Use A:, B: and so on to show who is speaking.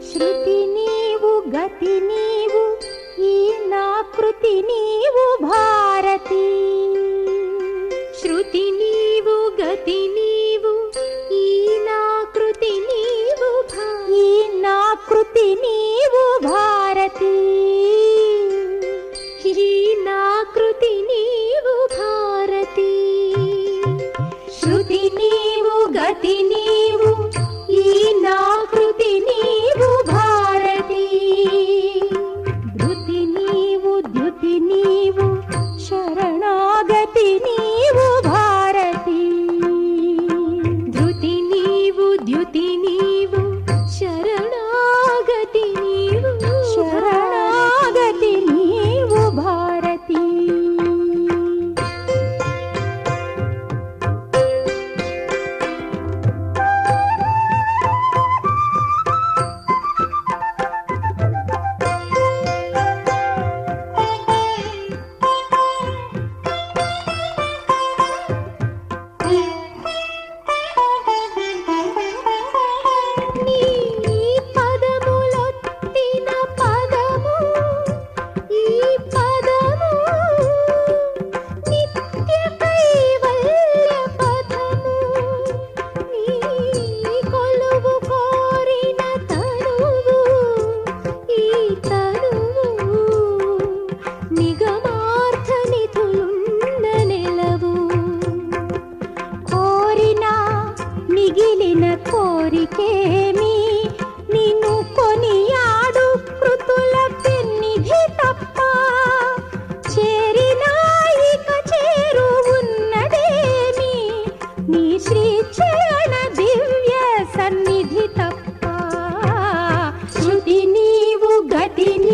A: శృతి నీవు గతి నీవు ఈ నాకృతి నీవు భారతి.
B: శృతి నీవు గతి నీవు ఈ నాకృతి నీవు
A: ఈ నాకృతి నీవు సన్నిధి తప్ప శృతి నీవు గతిని